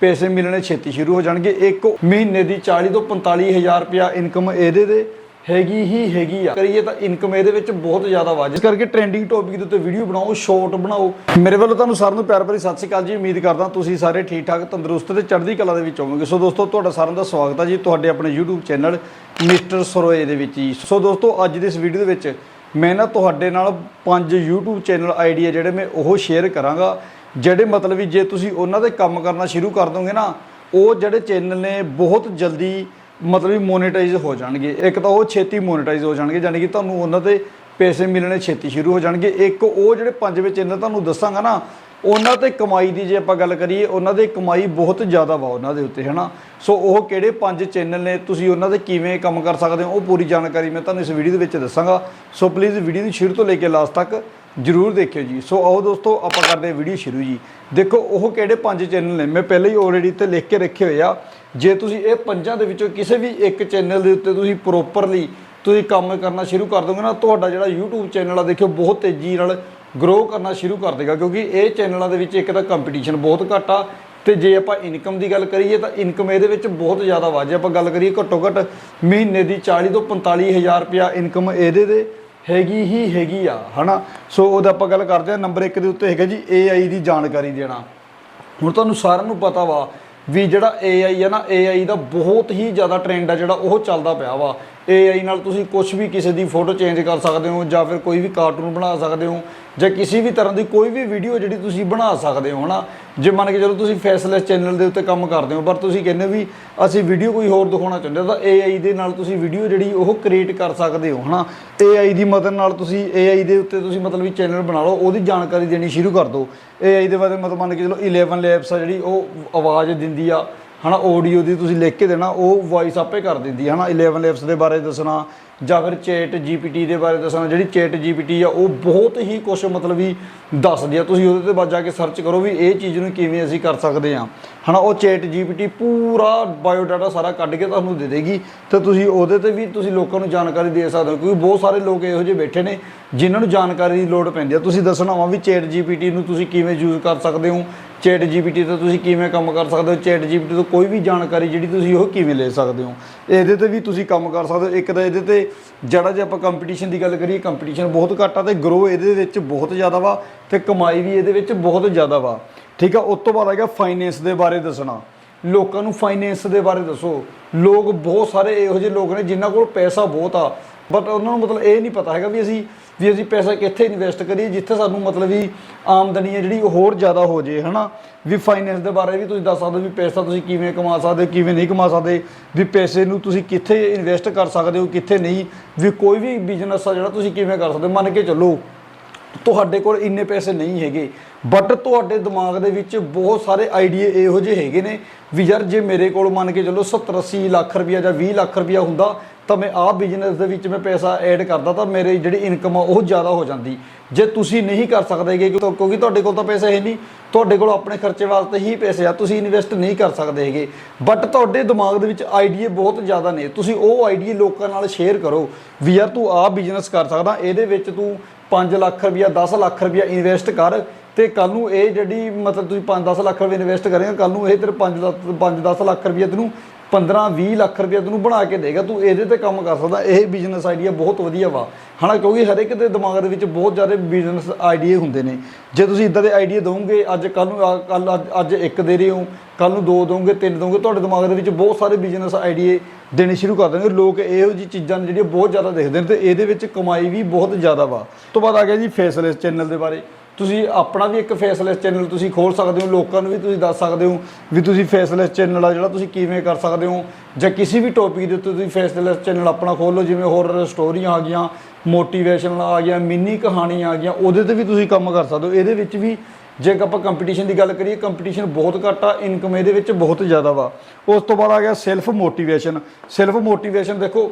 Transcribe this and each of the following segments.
ਪੈਸੇ ਮਿਲਣੇ ਛੇਤੀ ਸ਼ੁਰੂ ਹੋ ਜਾਣਗੇ। ਇੱਕ ਮਹੀਨੇ ਦੀ 40 ਤੋਂ 45000 ਰੁਪਿਆ ਇਨਕਮ ਇਹਦੇ ਦੇ ਹੈਗੀ ਹੀ ਹੈਗੀ ਆ। ਕਰੀਏ ਤਾਂ ਇਨਕਮ ਇਹਦੇ ਵਿੱਚ ਬਹੁਤ ਜ਼ਿਆਦਾ ਵਾ ਜਿਸ ਕਰਕੇ ਟ੍ਰੈਂਡਿੰਗ ਟੌਪਿਕ ਦੇ ਉੱਤੇ ਵੀਡੀਓ ਬਣਾਓ ਸ਼ਾਰਟ ਬਣਾਓ। ਮੇਰੇ ਵੱਲੋਂ ਤੁਹਾਨੂੰ ਸਾਰਿਆਂ ਨੂੰ ਪਿਆਰ ਭਰੀ ਸਤਿ ਸ਼੍ਰੀ ਅਕਾਲ ਜੀ। ਉਮੀਦ ਕਰਦਾ ਤੁਸੀਂ ਸਾਰੇ ਠੀਕ ਠਾਕ ਤੰਦਰੁਸਤ ਤੇ ਚੜ੍ਹਦੀ ਕਲਾ ਦੇ ਵਿੱਚ ਹੋਵੋਗੇ। ਸੋ ਦੋਸਤੋ, ਤੁਹਾਡਾ ਸਾਰਿਆਂ ਦਾ ਸਵਾਗਤ ਹੈ ਜੀ। ਤੁਹਾਡੇ ਆਪਣੇ YouTube ਚੈਨਲ ਮਿਸਟਰ ਸਰੋਏ ਦੇ ਵਿੱਚ ਜੀ। ਸੋ ਦੋਸਤੋ, ਅੱਜ ਦੀ ਇਸ ਵੀਡੀਓ ਦੇ ਵਿੱਚ ਮੈਂ ਨਾ ਤੁਹਾਡੇ ਨਾਲ ਪੰਜ YouTube ਚੈਨਲ ਆਈਡੀਆ ਜਿਹੜੇ ਮੈਂ ਉਹ ਸ਼ੇਅਰ ਕਰਾਂਗਾ। ਜਿਹੜੇ ਮਤਲਬ ਵੀ ਜੇ ਤੁਸੀਂ ਉਹਨਾਂ ਦੇ ਕੰਮ ਕਰਨਾ ਸ਼ੁਰੂ ਕਰ ਦੋਗੇ ਨਾ, ਉਹ ਜਿਹੜੇ ਚੈਨਲ ਨੇ ਬਹੁਤ ਜਲਦੀ ਮਤਲਬ ਵੀ ਮੋਨੇਟਾਈਜ਼ ਹੋ ਜਾਣਗੇ। ਇੱਕ ਤਾਂ ਉਹ ਛੇਤੀ ਮੋਨੇਟਾਈਜ਼ ਹੋ ਜਾਣਗੇ ਯਾਨੀ ਕਿ ਤੁਹਾਨੂੰ ਉਹਨਾਂ ਦੇ ਪੈਸੇ ਮਿਲਣੇ ਛੇਤੀ ਸ਼ੁਰੂ ਹੋ ਜਾਣਗੇ। ਇੱਕ ਉਹ ਜਿਹੜੇ ਪੰਜ ਪੰਜਵੇਂ ਚੈਨਲ, ਤੁਹਾਨੂੰ ਦੱਸਾਂਗਾ ਨਾ ਉਹਨਾਂ ਤੇ ਕਮਾਈ ਦੀ ਜੇ ਆਪਾਂ ਗੱਲ ਕਰੀਏ, ਉਹਨਾਂ ਦੇ ਕਮਾਈ ਬਹੁਤ ਜ਼ਿਆਦਾ ਵਾ ਉਹਨਾਂ ਦੇ ਉੱਤੇ, ਹਨਾ? ਸੋ ਉਹ ਕਿਹੜੇ ਪੰਜ ਚੈਨਲ ਨੇ, ਤੁਸੀਂ ਉਹਨਾਂ ਦੇ ਕਿਵੇਂ ਕੰਮ ਕਰ ਸਕਦੇ ਹੋ, ਉਹ ਪੂਰੀ ਜਾਣਕਾਰੀ ਮੈਂ ਤੁਹਾਨੂੰ ਇਸ ਵੀਡੀਓ ਦੇ ਵਿੱਚ ਦੱਸਾਂਗਾ। ਸੋ ਪਲੀਜ਼ ਵੀਡੀਓ ਨੂੰ ਸ਼ੁਰੂ ਤੋਂ ਲੈ ਕੇ ਲਾਸਟ ਤੱਕ ਜਰੂਰ ਦੇਖਿਓ ਜੀ। ਸੋ ਆਓ ਦੋਸਤੋ, ਆਪਾਂ ਕਰਦੇ ਵੀਡੀਓ ਸ਼ੁਰੂ ਜੀ। ਦੇਖੋ, ਉਹ ਕਿਹੜੇ ਪੰਜ ਚੈਨਲ ਨੇ? ਮੈਂ ਪਹਿਲਾਂ ਹੀ ਆਲਰੇਡੀ ਤੇ ਲਿਖ ਕੇ ਰੱਖੇ ਹੋਏ ਆ। ਜੇ ਤੁਸੀਂ ਇਹ ਪੰਜਾਂ ਦੇ ਵਿੱਚੋਂ ਕਿਸੇ ਵੀ ਇੱਕ ਚੈਨਲ ਦੇ ਉੱਤੇ ਤੁਸੀਂ ਪ੍ਰੋਪਰਲੀ ਤੁਸੀਂ ਕੰਮ ਕਰਨਾ ਸ਼ੁਰੂ ਕਰ ਦੋਗੇ ਨਾ, ਤੁਹਾਡਾ ਜਿਹੜਾ YouTube ਚੈਨਲ ਆ, ਦੇਖਿਓ, ਬਹੁਤ ਤੇਜ਼ੀ ਨਾਲ ਗਰੋ ਕਰਨਾ ਸ਼ੁਰੂ ਕਰ ਦੇਗਾ, ਕਿਉਂਕਿ ਇਹ ਚੈਨਲਾਂ ਦੇ ਵਿੱਚ ਇੱਕ ਤਾਂ ਕੰਪੀਟੀਸ਼ਨ ਬਹੁਤ ਘੱਟ ਆ, ਤੇ ਜੇ ਆਪਾਂ ਇਨਕਮ ਦੀ ਗੱਲ ਕਰੀਏ ਤਾਂ ਇਨਕਮ ਇਹਦੇ ਵਿੱਚ ਬਹੁਤ ਜ਼ਿਆਦਾ ਵਾ ਜੇ ਆਪਾਂ ਗੱਲ ਕਰੀਏ ਘੱਟੋ ਘੱਟ ਮਹੀਨੇ ਦੀ 40 ਤੋਂ 45000 ਰੁਪਿਆ ਇਨਕਮ ਇਹਦੇ ਦੇ ਹੈਗੀ ਹੀ ਹੈਗੀ ਆ, ਹਨਾ? ਸੋ ਉਹਦਾ ਆਪਾਂ ਗੱਲ ਕਰਦੇ ਆ ਨੰਬਰ 1 ਦੇ ਉੱਤੇ ਹੈਗਾ ਜੀ AI ਦੀ ਜਾਣਕਾਰੀ ਦੇਣਾ। ਹੁਣ ਤੁਹਾਨੂੰ ਸਾਰਿਆਂ ਨੂੰ ਪਤਾ ਵਾ ਵੀ ਜਿਹੜਾ AI ਆ ਨਾ AI ਦਾ ਬਹੁਤ ਹੀ ਜ਼ਿਆਦਾ ਟ੍ਰੈਂਡ ਆ ਜਿਹੜਾ ਉਹ ਚੱਲਦਾ ਪਿਆ ਵਾ। AI ਨਾਲ ਤੁਸੀਂ ਕੁਝ ਵੀ ਕਿਸੇ ਦੀ ਫੋਟੋ ਚੇਂਜ ਕਰ ਸਕਦੇ ਹੋ ਜਾਂ ਫਿਰ ਕੋਈ ਵੀ ਕਾਰਟੂਨ ਬਣਾ ਸਕਦੇ ਹੋ ਜਾਂ ਕਿਸੇ ਵੀ ਤਰ੍ਹਾਂ ਦੀ ਕੋਈ ਵੀ ਵੀਡੀਓ ਜਿਹੜੀ ਤੁਸੀਂ ਬਣਾ ਸਕਦੇ ਹੋ, ਹਨਾ? ਜੇ ਮੰਨ ਕੇ ਚਲੋ ਤੁਸੀਂ ਫੇਸਲੈਸ ਚੈਨਲ ਦੇ ਉੱਤੇ ਕੰਮ ਕਰਦੇ ਹੋ, ਪਰ ਤੁਸੀਂ ਕਹਿੰਦੇ ਹੋ ਵੀ ਅਸੀਂ ਵੀਡੀਓ ਕੋਈ ਹੋਰ ਦਿਖਾਉਣਾ ਚਾਹੁੰਦੇ ਹੋ, ਤਾਂ AI ਦੇ ਨਾਲ ਤੁਸੀਂ ਵੀਡੀਓ ਜਿਹੜੀ ਉਹ ਕ੍ਰੀਏਟ ਕਰ ਸਕਦੇ ਹੋ, ਹਨਾ? AI ਦੀ ਮਦਦ ਨਾਲ ਤੁਸੀਂ AI ਦੇ ਉੱਤੇ ਤੁਸੀਂ ਮਤਲਬ ਵੀ ਚੈਨਲ ਬਣਾ ਲਓ, ਉਹਦੀ ਜਾਣਕਾਰੀ ਦੇਣੀ ਸ਼ੁਰੂ ਕਰ ਦਿਓ। AI ਦੇ ਬਾਰੇ ਮਤਲਬ ਮੰਨ ਕੇ ਚਲੋ 11 ਲੈਬਸ ਆ ਜਿਹੜੀ ਉਹ ਆਵਾਜ਼ ਦਿੰਦੀ ਆ ਹਨਾ ਆਡੀਓ ਦੀ ਤੁਸੀਂ ਲਿਖ ਕੇ ਦੇਣਾ, ਉਹ ਵੌਇਸ ਆਪੇ ਕਰ ਦਿੰਦੀ ਹੈ, ਹਨਾ 11 ਲੈਬਸ ਦੇ ਬਾਰੇ ਦੱਸਣਾ, ਜਾਂ ਫਿਰ ਚੈਟ ਜੀਪੀਟੀ ਦੇ ਬਾਰੇ ਦੱਸਣਾ, ਜਿਹੜੀ ਚੈਟ ਜੀਪੀਟੀ ਆ, ਉਹ ਬਹੁਤ ਹੀ ਕੁਝ ਮਤਲਬ ਵੀ ਦੱਸਦੀ ਆ। ਤੁਸੀਂ ਉਹਦੇ ਤੇ ਬਾਅਦ ਜਾ ਕੇ ਸਰਚ ਕਰੋ ਵੀ ਇਹ ਚੀਜ਼ ਨੂੰ ਕਿਵੇਂ ਅਸੀਂ ਕਰ ਸਕਦੇ ਆ ਹਨਾ, ਉਹ ਚੈਟ ਜੀਪੀਟੀ ਪੂਰਾ ਬਾਇਓਡਾਟਾ ਸਾਰਾ ਕੱਢ ਕੇ ਤੁਹਾਨੂੰ ਦੇ ਦੇਗੀ ਤੇ ਤੁਸੀਂ ਉਹਦੇ ਤੇ ਵੀ ਤੁਸੀਂ ਲੋਕਾਂ ਨੂੰ ਜਾਣਕਾਰੀ ਦੇ ਸਕਦੇ ਹੋ, ਕਿਉਂਕਿ ਬਹੁਤ ਸਾਰੇ ਲੋਕ ਇਹੋ ਜਿਹੇ ਬੈਠੇ ਨੇ ਜਿਨ੍ਹਾਂ ਨੂੰ ਜਾਣਕਾਰੀ ਦੀ ਲੋੜ ਪੈਂਦੀ ਆ। ਤੁਸੀਂ ਦੱਸਣਾ ਵਾ ਵੀ ਚੈਟ ਜੀਪੀਟੀ ਨੂੰ ਤੁਸੀਂ ਕਿਵੇਂ ਯੂਜ਼ ਕਰ ਸਕਦੇ ਹੋ ਚੈਟ ਜੀਪੀਟੀ ਤੋਂ ਤੁਸੀਂ ਕਿਵੇਂ ਕੰਮ ਕਰ ਸਕਦੇ ਹੋ? ਚੈਟ ਜੀਪੀਟੀ ਤੋਂ ਕੋਈ ਵੀ ਜਾਣਕਾਰੀ ਜਿਹੜੀ ਤੁਸੀਂ ਉਹ ਕਿਵੇਂ ਲੈ ਸਕਦੇ ਹੋ? ਇਹਦੇ ਤੇ ਵੀ ਤੁਸੀਂ ਕੰਮ ਕਰ ਸਕਦੇ ਹੋ। ਇੱਕ ਤਾਂ ਇਹਦੇ ਤੇ ਜਿਹੜਾ ਜੇ ਆਪਾਂ ਕੰਪੀਟੀਸ਼ਨ ਦੀ ਗੱਲ ਕਰੀਏ ਕੰਪੀਟੀਸ਼ਨ ਬਹੁਤ ਘੱਟ ਆ ਤੇ ਗਰੋ ਇਹਦੇ ਵਿੱਚ ਬਹੁਤ ਜ਼ਿਆਦਾ ਵਾ ਤੇ ਕਮਾਈ ਵੀ ਇਹਦੇ ਵਿੱਚ ਬਹੁਤ ਜ਼ਿਆਦਾ ਵਾ। ਠੀਕ ਆ? ਉਸ ਤੋਂ ਬਾਅਦ ਹੈਗਾ ਫਾਈਨੈਂਸ ਦੇ ਬਾਰੇ ਦੱਸਣਾ। ਲੋਕਾਂ ਨੂੰ ਫਾਈਨੈਂਸ ਦੇ ਬਾਰੇ ਦੱਸੋ। ਲੋਕ ਬਹੁਤ ਸਾਰੇ ਇਹੋ ਜਿਹੇ ਲੋਕ ਨੇ ਜਿਨ੍ਹਾਂ ਕੋਲ ਪੈਸਾ ਬਹੁਤ ਆ। ਬਟ ਉਹਨਾਂ ਨੂੰ ਮਤਲਬ ਇਹ ਨਹੀਂ ਪਤਾ ਹੈਗਾ ਵੀ ਅਸੀਂ ਵੀ ਅਸੀਂ ਪੈਸਾ ਕਿੱਥੇ ਇਨਵੈਸਟ ਕਰੀਏ, ਜਿੱਥੇ ਸਾਨੂੰ ਮਤਲਬ ਵੀ ਆਮਦਨੀ ਹੈ ਜਿਹੜੀ ਉਹ ਹੋਰ ਜ਼ਿਆਦਾ ਹੋ ਜੇ ਹਨਾ? ਵੀ ਫਾਈਨੈਂਸ ਦੇ ਬਾਰੇ ਵੀ ਤੁਸੀਂ ਦੱਸ ਸਕਦੇ ਹੋ ਵੀ ਪੈਸਾ ਤੁਸੀਂ ਕਿਵੇਂ ਕਮਾ ਸਕਦੇ, ਕਿਵੇਂ ਨਹੀਂ ਕਮਾ ਸਕਦੇ, ਵੀ ਪੈਸੇ ਨੂੰ ਤੁਸੀਂ ਕਿੱਥੇ ਇਨਵੈਸਟ ਕਰ ਸਕਦੇ ਹੋ, ਕਿੱਥੇ ਨਹੀਂ, ਵੀ ਕੋਈ ਵੀ ਬਿਜ਼ਨਸ ਆ ਜਿਹੜਾ ਤੁਸੀਂ ਕਿਵੇਂ ਕਰ ਸਕਦੇ ਮੰਨ ਕੇ ਚੱਲੋ ਤੁਹਾਡੇ ਕੋਲ ਇੰਨੇ ਪੈਸੇ ਨਹੀਂ ਹੈਗੇ ਬਟ ਤੁਹਾਡੇ ਦਿਮਾਗ ਦੇ ਵਿੱਚ ਬਹੁਤ ਸਾਰੇ ਆਈਡੀਆ ਇਹੋ ਜਿਹੇ ਹੈਗੇ ਨੇ ਵੀ ਯਾਰ ਜੇ ਮੇਰੇ ਕੋਲ ਮੰਨ ਕੇ ਚੱਲੋ 70 80 ਲੱਖ ਰੁਪਇਆ ਜਾਂ 20 ਲੱਖ ਰੁਪਇਆ ਹੁੰਦਾ, ਤਾਂ ਮੈਂ ਆਹ ਬਿਜ਼ਨਸ ਦੇ ਵਿੱਚ ਮੈਂ ਪੈਸਾ ਐਡ ਕਰਦਾ ਤਾਂ ਮੇਰੇ ਜਿਹੜੀ ਇਨਕਮ ਆ ਉਹ ਜ਼ਿਆਦਾ ਹੋ ਜਾਂਦੀ। ਜੇ ਤੁਸੀਂ ਨਹੀਂ ਕਰ ਸਕਦੇਗੇ ਕਿਉਂਕਿ ਤੁਹਾਡੇ ਕੋਲ ਤਾਂ ਪੈਸੇ ਹੈ ਨਹੀਂ, ਤੁਹਾਡੇ ਕੋਲ ਆਪਣੇ ਖਰਚੇ ਵਾਸਤੇ ਹੀ ਪੈਸੇ ਆ, ਤੁਸੀਂ ਇਨਵੈਸਟ ਨਹੀਂ ਕਰ ਸਕਦੇ ਹੈਗੇ। ਬਟ ਤੁਹਾਡੇ ਦਿਮਾਗ ਦੇ ਵਿੱਚ ਆਈਡੀਆ ਬਹੁਤ ਜ਼ਿਆਦਾ ਨੇ, ਤੁਸੀਂ ਉਹ ਆਈਡੀਆ ਲੋਕਾਂ ਨਾਲ ਸ਼ੇਅਰ ਕਰੋ ਵੀ ਯਾਰ ਤੂੰ ਆਹ ਬਿਜ਼ਨਸ ਕਰ ਸਕਦਾ, ਇਹਦੇ ਵਿੱਚ ਤੂੰ 5 ਲੱਖ ਰੁਪਇਆ 10 ਲੱਖ ਰੁਪਇਆ ਇਨਵੈਸਟ ਕਰ ਤੇ ਕੱਲ ਨੂੰ ਇਹ ਜਿਹੜੀ ਮਤਲਬ ਤੁਸੀਂ 5-10 ਲੱਖ ਰੁਪਏ ਇਨਵੈਸਟ ਕਰੇਗਾ ਕੱਲ ਨੂੰ ਇਹ ਤੇਰੇ 5-10 ਲੱਖ ਰੁਪਏ ਤੈਨੂੰ 15-20 ਲੱਖ ਰੁਪਏ ਤੈਨੂੰ ਬਣਾ ਕੇ ਦੇਗਾ, ਤੂੰ ਇਹਦੇ ਤੇ ਕੰਮ ਕਰ ਸਕਦਾ। ਇਹ ਬਿਜ਼ਨਸ ਆਈਡੀਆ ਬਹੁਤ ਵਧੀਆ ਵਾ। ਹਨਾ, ਕਿਉਂਕਿ ਹਰ ਇੱਕ ਦੇ ਦਿਮਾਗ ਦੇ ਵਿੱਚ ਬਹੁਤ ਜ਼ਿਆਦਾ ਬਿਜ਼ਨਸ ਆਈਡੀਆ ਹੁੰਦੇ ਨੇ। ਜੇ ਤੁਸੀਂ ਇਦਾਂ ਦੇ ਆਈਡੀਆ ਦੋਗੇ ਅੱਜ ਕੱਲ ਨੂੰ ਕੱਲ ਅੱਜ ਇੱਕ ਦੇ ਰਹੇ ਹੋ ਕੱਲ ਨੂੰ ਦੋ ਦੋਗੇ ਤਿੰਨ ਦੋਗੇ ਤੁਹਾਡੇ ਦਿਮਾਗ ਦੇ ਵਿੱਚ ਬਹੁਤ ਸਾਰੇ ਬਿਜ਼ਨਸ ਆਈਡੀਏ ਦੇਣੇ ਸ਼ੁਰੂ ਕਰ ਦੇਣਗੇ ਲੋਕ ਇਹੋ ਜਿਹੀ ਚੀਜ਼ਾਂ ਨੇ ਜਿਹੜੀਆਂ ਬਹੁਤ ਜ਼ਿਆਦਾ ਦੇਖਦੇ ਨੇ ਤੇ ਇਹਦੇ ਵਿੱਚ ਕਮਾਈ ਵੀ ਬਹੁਤ ਜ਼ਿਆਦਾ ਵਾ। ਉਸ ਤੋਂ ਬਾਅਦ ਆ ਗਿਆ ਜੀ ਫੇਸਲੈਸ ਚੈਨਲ ਦੇ ਬਾਰੇ। ਤੁਸੀਂ ਆਪਣਾ ਵੀ ਇੱਕ ਫੇਸਲੈਸ ਚੈਨਲ ਤੁਸੀਂ ਖੋਲ ਸਕਦੇ ਹੋ, ਲੋਕਾਂ ਨੂੰ ਵੀ ਤੁਸੀਂ ਦੱਸ ਸਕਦੇ ਹੋ ਵੀ ਤੁਸੀਂ ਫੇਸਲੈਸ ਚੈਨਲ ਆ ਜਿਹੜਾ ਤੁਸੀਂ ਕਿਵੇਂ ਕਰ ਸਕਦੇ ਹੋ ਜਾਂ ਕਿਸੇ ਵੀ ਟੌਪਿਕ ਦੇ ਉੱਤੇ ਤੁਸੀਂ ਫੇਸਲੈਸ ਚੈਨਲ ਆਪਣਾ ਖੋਲ ਜਿਵੇਂ ਹੋਰ ਸਟੋਰੀਆਂ ਆ ਗਈਆਂ ਮੋਟੀਵੇਸ਼ਨਲ ਆ ਗਿਆ ਮਿੰਨੀ ਕਹਾਣੀਆਂ ਆ ਗਈਆਂ, ਉਹਦੇ ਤੇ ਵੀ ਤੁਸੀਂ ਕੰਮ ਕਰ ਸਕਦੇ ਹੋ। ਇਹਦੇ ਵਿੱਚ ਵੀ ਜੇ ਆਪਾਂ ਕੰਪੀਟੀਸ਼ਨ ਦੀ ਗੱਲ ਕਰੀਏ ਕੰਪੀਟੀਸ਼ਨ ਬਹੁਤ ਘੱਟ ਆ ਇਨਕਮ ਇਹਦੇ ਵਿੱਚ ਬਹੁਤ ਜ਼ਿਆਦਾ ਵਾ। ਉਸ ਤੋਂ ਬਾਅਦ ਆ ਗਿਆ ਸੈਲਫ ਮੋਟੀਵੇਸ਼ਨ ਸੈਲਫ ਮੋਟੀਵੇਸ਼ਨ ਦੇਖੋ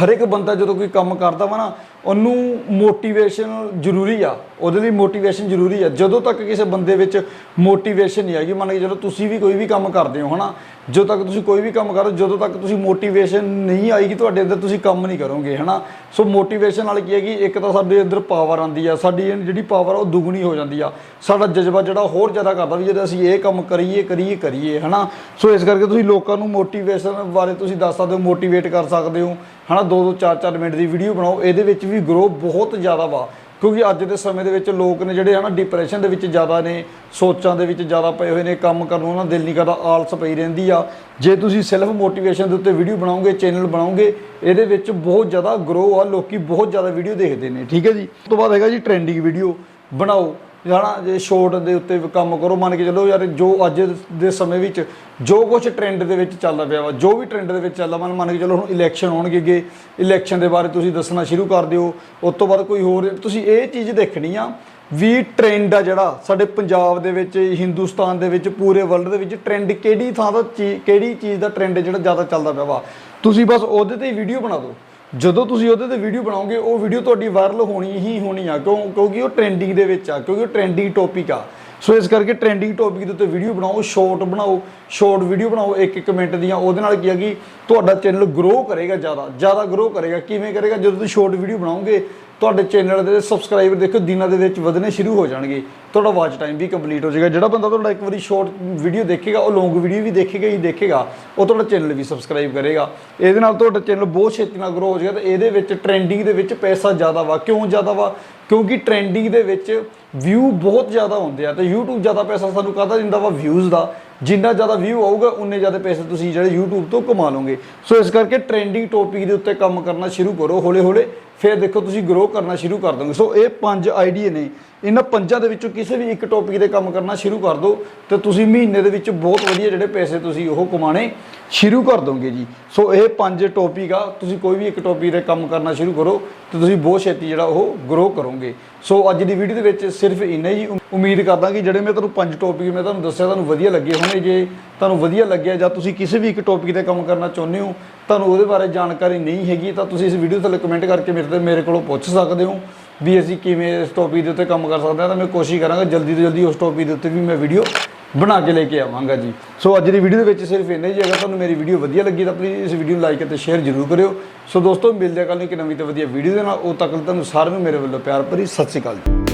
ਹਰ ਇੱਕ ਬੰਦਾ ਜਦੋਂ ਕੋਈ ਕੰਮ ਕਰਦਾ ਵਾ ਨਾ ਉਹਨੂੰ ਮੋਟੀਵੇਸ਼ਨ ਜ਼ਰੂਰੀ ਆ। ਉਹਦੇ ਲਈ ਮੋਟੀਵੇਸ਼ਨ ਜ਼ਰੂਰੀ ਆ। ਜਦੋਂ ਤੱਕ ਕਿਸੇ ਬੰਦੇ ਵਿੱਚ ਮੋਟੀਵੇਸ਼ਨ ਨਹੀਂ ਆਏਗੀ ਮੰਨ ਕੇ ਜਦੋਂ ਤੁਸੀਂ ਵੀ ਕੋਈ ਵੀ ਕੰਮ ਕਰਦੇ ਹੋ, ਹਨਾ? ਜਦੋਂ ਤੱਕ ਤੁਸੀਂ ਕੋਈ ਵੀ ਕੰਮ ਕਰੋ, ਜਦੋਂ ਤੱਕ ਤੁਸੀਂ ਮੋਟੀਵੇਸ਼ਨ ਨਹੀਂ ਆਏਗੀ ਤੁਹਾਡੇ ਅੰਦਰ, ਤੁਸੀਂ ਕੰਮ ਨਹੀਂ ਕਰੋਗੇ, ਹਨਾ? ਸੋ ਮੋਟੀਵੇਸ਼ਨ ਨਾਲ ਕੀ ਹੈ ਕਿ ਇੱਕ ਤਾਂ ਸਾਡੇ ਅੰਦਰ ਪਾਵਰ ਆਉਂਦੀ ਆ, ਸਾਡੀ ਜਿਹੜੀ ਪਾਵਰ ਆ, ਉਹ ਦੁੱਗਣੀ ਹੋ ਜਾਂਦੀ ਆ। ਸਾਡਾ ਜਜ਼ਬਾ ਜਿਹੜਾ ਹੋਰ ਜ਼ਿਆਦਾ ਕਰਦਾ ਵੀ ਜਦੋਂ ਅਸੀਂ ਇਹ ਕੰਮ ਕਰੀਏ ਕਰੀਏ ਕਰੀਏ, ਹਨਾ? ਸੋ ਇਸ ਕਰਕੇ ਤੁਸੀਂ ਲੋਕਾਂ ਨੂੰ ਮੋਟੀਵੇਸ਼ਨ ਬਾਰੇ ਤੁਸੀਂ ਦੱਸ ਸਕਦੇ ਹੋ ਮੋਟੀਵੇਟ ਕਰ ਸਕਦੇ ਹੋ, ਹਨਾ? 2-2 4-4 ਮਿੰਟ ਦੀ ਵੀਡੀਓ ਬਣਾਓ। ਇਹਦੇ ਵਿੱਚ ਵੀ ਗਰੋ ਬਹੁਤ ਜ਼ਿਆਦਾ ਵਾ। ਕਿਉਂਕਿ ਅੱਜ ਦੇ ਸਮੇਂ ਦੇ ਵਿੱਚ ਲੋਕ ਨੇ ਜਿਹੜੇ ਹਨਾ ਡਿਪਰੈਸ਼ਨ ਦੇ ਵਿੱਚ ਜ਼ਿਆਦਾ ਨੇ, ਸੋਚਾਂ ਦੇ ਵਿੱਚ ਜ਼ਿਆਦਾ ਪਏ ਹੋਏ ਨੇ, ਕੰਮ ਕਰਨ ਨੂੰ ਉਹਨਾਂ ਦਾ ਦਿਲ ਨਹੀਂ ਕਰਦਾ, ਆਲਸ ਪਈ ਰਹਿੰਦੀ ਆ। ਜੇ ਤੁਸੀਂ ਸੈਲਫ ਮੋਟੀਵੇਸ਼ਨ ਦੇ ਉੱਤੇ ਵੀਡੀਓ ਬਣਾਓਗੇ ਚੈਨਲ ਬਣਾਓਗੇ, ਇਹਦੇ ਵਿੱਚ ਬਹੁਤ ਜ਼ਿਆਦਾ ਗਰੋ ਆ, ਲੋਕੀ ਬਹੁਤ ਜ਼ਿਆਦਾ ਵੀਡੀਓ ਦੇਖਦੇ ਨੇ, ਠੀਕ ਹੈ ਜੀ? ਉਸ ਤੋਂ ਬਾਅਦ ਹੈਗਾ ਜੀ ਟ੍ਰੈਂਡਿੰਗ ਵੀਡੀਓ ਬਣਾਓ। ਜਾਣਾ ਜੇ ਸ਼ੋਰਟ ਦੇ ਉੱਤੇ ਕੰਮ ਕਰੋ, ਮੰਨ ਕੇ ਚੱਲੋ ਯਾਰ ਜੋ ਅੱਜ ਦੇ ਸਮੇਂ ਵਿੱਚ ਜੋ ਕੁਝ ਟ੍ਰੈਂਡ ਦੇ ਵਿੱਚ ਚੱਲਦਾ ਪਿਆ ਵਾ, ਜੋ ਵੀ ਟ੍ਰੈਂਡ ਦੇ ਵਿੱਚ ਚੱਲਦਾ ਮੰਨ ਮੰਨ ਕੇ ਚੱਲੋ ਹੁਣ ਇਲੈਕਸ਼ਨ ਹੋਣਗੇ ਗੇ ਇਲੈਕਸ਼ਨ ਦੇ ਬਾਰੇ ਤੁਸੀਂ ਦੱਸਣਾ ਸ਼ੁਰੂ ਕਰ ਦਿਓ, ਉਸ ਤੋਂ ਬਾਅਦ ਕੋਈ ਹੋਰ ਤੁਸੀਂ ਇਹ ਚੀਜ਼ ਦੇਖਣੀ ਆ ਵੀ ਟ੍ਰੈਂਡ ਆ ਜਿਹੜਾ ਸਾਡੇ ਪੰਜਾਬ ਦੇ ਵਿੱਚ, ਹਿੰਦੁਸਤਾਨ ਦੇ ਵਿੱਚ, ਪੂਰੇ ਵਰਲਡ ਦੇ ਵਿੱਚ ਟ੍ਰੈਂਡ ਕਿਹੜੀ ਥਾਂ ਦਾ ਚੀ- ਕਿਹੜੀ ਚੀਜ਼ ਦਾ ਟ੍ਰੈਂਡ ਜਿਹੜਾ ਜ਼ਿਆਦਾ ਚੱਲਦਾ ਪਿਆ ਵਾ। ਤੁਸੀਂ ਬਸ ਉਹਦੇ ਤੇ ਹੀ ਵੀਡੀਓ ਬਣਾ ਦਿਓ। ਜਦੋਂ ਤੁਸੀਂ ਉਹਦੇ ਤੇ ਵੀਡੀਓ ਬਣਾਓਗੇ, ਉਹ ਵੀਡੀਓ ਤੁਹਾਡੀ ਵਾਇਰਲ ਹੋਣੀ ਹੀ ਹੋਣੀ ਆ, ਕਿਉਂ ਕਿਉਂਕਿ ਉਹ ਟ੍ਰੈਂਡਿੰਗ ਦੇ ਵਿੱਚ ਆ, ਕਿਉਂਕਿ ਉਹ ਟ੍ਰੈਂਡਿੰਗ ਟੌਪਿਕ ਆ। ਸੋ ਇਸ ਕਰਕੇ ਟ੍ਰੈਂਡਿੰਗ ਟੌਪਿਕ ਦੇ ਉੱਤੇ ਵੀਡੀਓ ਬਣਾਓ ਸ਼ਾਰਟ ਬਣਾਓ ਸ਼ਾਰਟ ਵੀਡੀਓ ਬਣਾਓ, ਇੱਕ ਇੱਕ ਮਿੰਟ ਦੀਆਂ। ਉਹਦੇ ਨਾਲ ਕੀ ਆ ਕਿ ਤੁਹਾਡਾ ਚੈਨਲ ਗਰੋ ਕਰੇਗਾ ਜ਼ਿਆਦਾ ਜ਼ਿਆਦਾ ਗਰੋ ਕਰੇਗਾ। ਕਿਵੇਂ ਕਰੇਗਾ? ਜਦੋਂ ਤੁਸੀਂ ਸ਼ਾਰਟ ਵੀਡੀਓ ਬਣਾਓਗੇ ਤੁਹਾਡੇ ਚੈਨਲ ਦੇ ਸਬਸਕ੍ਰਾਈਬਰ ਦੇਖੋ, ਦਿਨਾਂ ਦੇ ਵਿੱਚ ਵਧਣੇ ਸ਼ੁਰੂ ਹੋ ਜਾਣਗੇ। ਤੁਹਾਡਾ ਵਾਚ ਟਾਈਮ ਵੀ ਕੰਪਲੀਟ ਹੋ ਜਾਏਗਾ। ਜਿਹੜਾ ਬੰਦਾ ਤੁਹਾਡਾ ਇੱਕ ਵਾਰੀ ਸ਼ਾਰਟ ਵੀਡੀਓ ਦੇਖੇਗਾ, ਉਹ ਲੌਂਗ ਵੀਡੀਓ ਵੀ ਦੇਖੇਗਾ, ਹੀ ਦੇਖੇਗਾ, ਉਹ ਤੁਹਾਡਾ ਚੈਨਲ ਵੀ ਸਬਸਕ੍ਰਾਈਬ ਕਰੇਗਾ। ਇਹਦੇ ਨਾਲ ਤੁਹਾਡਾ ਚੈਨਲ ਬਹੁਤ ਛੇਤੀ ਨਾਲ ਗਰੋ ਹੋ ਜਾਏਗਾ ਤੇ ਇਹਦੇ ਵਿੱਚ ਟ੍ਰੈਂਡਿੰਗ ਦੇ ਵਿੱਚ ਪੈਸਾ ਜ਼ਿਆਦਾ ਵਾ। ਕਿਉਂ ਜ਼ਿਆਦਾ ਵਾ? ਕਿਉਂਕਿ ਟ੍ਰੈਂਡਿੰਗ ਦੇ ਵਿੱਚ ਵਿਊ ਬਹੁਤ ਜ਼ਿਆਦਾ ਹੁੰਦੇ ਆ ਤੇ YouTube ਜ਼ਿਆਦਾ ਪੈਸਾ ਸਾਨੂੰ ਕਾਹਦਾ ਦਿੰਦਾ ਵਾ? ਵਿਊਜ਼ ਦਾ। ਜਿੰਨਾ ਜ਼ਿਆਦਾ ਵਿਊ ਆਊਗਾ, ਉਨੇ ਜ਼ਿਆਦਾ ਪੈਸੇ ਤੁਸੀਂ ਜਿਹੜੇ YouTube ਤੋਂ ਕਮਾ ਲਓਗੇ। ਸੋ ਇਸ ਕਰਕੇ ਟ੍ਰੈਂਡਿੰਗ ਟੌਪਿਕ ਦੇ ਉੱਤੇ ਕੰਮ ਕਰਨਾ ਸ਼ੁਰੂ ਕਰੋ। ਹੌਲੇ ਹੌਲੇ ਫਿਰ ਦੇਖੋ ਤੁਸੀਂ ਗਰੋ ਕਰਨਾ ਸ਼ੁਰੂ ਕਰ ਦੋਗੇ। ਸੋ ਇਹ ਪੰਜ ਆਈਡੀਆ ਨੇ। ਇਹਨਾਂ ਪੰਜਾਂ ਦੇ ਵਿੱਚੋਂ ਕਿਸੇ ਵੀ ਇੱਕ ਟੌਪਿਕ ਤੇ ਕੰਮ ਕਰਨਾ ਸ਼ੁਰੂ ਕਰ ਦਿਓ ਤੇ ਤੁਸੀਂ ਮਹੀਨੇ ਦੇ ਵਿੱਚ ਬਹੁਤ ਵਧੀਆ ਜਿਹੜੇ ਪੈਸੇ ਤੁਸੀਂ ਉਹ ਕਮਾਣੇ ਸ਼ੁਰੂ ਕਰ ਦੋਗੇ ਜੀ। ਸੋ ਇਹ ਪੰਜ ਟੌਪਿਕ ਆ। ਤੁਸੀਂ ਕੋਈ ਵੀ ਇੱਕ ਟੌਪਿਕ ਤੇ ਕੰਮ ਕਰਨਾ ਸ਼ੁਰੂ ਕਰੋ ਤੇ ਤੁਸੀਂ ਬਹੁਤ ਛੇਤੀ ਜਿਹੜਾ ਉਹ ਗਰੋ ਕਰੋਗੇ। ਸੋ ਅੱਜ ਦੀ ਵੀਡੀਓ ਦੇ ਵਿੱਚ ਸਿਰਫ ਇੰਨਾ ਹੀ ਉਮੀਦ ਕਰਦਾ ਕਿ ਜਿਹੜੇ ਮੈਂ ਤੁਹਾਨੂੰ ਪੰਜ ਟੌਪਿਕ ਮੈਂ ਤੁਹਾਨੂੰ ਦੱਸਿਆ, ਤੁਹਾਨੂੰ ਵਧੀਆ ਲੱਗੇ ਹੋਣੇ ਜੇ ਤੁਹਾਨੂੰ ਵਧੀਆ ਲੱਗਿਆ ਜਾਂ ਤੁਸੀਂ ਕਿਸੇ ਵੀ ਇੱਕ ਟੌਪਿਕ ਤੇ ਕੰਮ ਕਰਨਾ ਚਾਹੁੰਦੇ ਹੋ, ਤੁਹਾਨੂੰ ਉਹਦੇ ਬਾਰੇ ਜਾਣਕਾਰੀ ਨਹੀਂ ਹੈਗੀ, ਤਾਂ ਤੁਸੀਂ ਇਸ ਵੀਡੀਓ ਥੱਲੇ ਕਮੈਂਟ ਕਰਕੇ ਮੇਰੇ ਤੇ, ਮੇਰੇ ਕੋਲੋਂ ਪੁੱਛ ਸਕਦੇ ਹੋ ਵੀ ਅਸੀਂ ਕਿਵੇਂ ਇਸ ਟੌਪਿਕ ਦੇ ਉੱਤੇ ਕੰਮ ਕਰ ਸਕਦੇ ਹਾਂ। ਤਾਂ ਮੈਂ ਕੋਸ਼ਿਸ਼ ਕਰਾਂਗਾ ਜਲਦੀ ਤੋਂ ਜਲਦੀ ਉਸ ਟੌਪਿਕ ਦੇ ਉੱਤੇ ਵੀ ਮੈਂ ਵੀਡੀਓ ਬਣਾ ਕੇ ਲੈ ਕੇ ਆਵਾਂਗਾ ਜੀ। ਸੋ ਅੱਜ ਦੀ ਵੀਡੀਓ ਦੇ ਵਿੱਚ ਸਿਰਫ ਇੰਨਾ ਹੀ ਜੇ ਅਗਰ ਤੁਹਾਨੂੰ ਮੇਰੀ ਵੀਡੀਓ ਵਧੀਆ ਲੱਗੀ ਤਾਂ ਪਲੀਜ਼ ਇਸ ਵੀਡੀਓ ਨੂੰ ਲਾਈਕ ਅਤੇ ਸ਼ੇਅਰ ਜ਼ਰੂਰ ਕਰਿਓ। ਸੋ ਦੋਸਤੋ, ਮਿਲਦੇ ਹਾਂ ਕੱਲ੍ਹ ਨੂੰ ਇੱਕ ਨਵੀਂ ਤੇ ਵਧੀਆ ਵੀਡੀਓ ਦੇ ਨਾਲ। ਉਹ ਤੱਕ ਤੁਹਾਨੂੰ ਸਾਰਿਆਂ ਨੂੰ ਮੇਰੇ ਵੱਲੋਂ ਪਿਆਰ ਭਰੀ ਸਤਿ ਸ਼੍ਰੀ ਅਕਾਲ ਜੀ।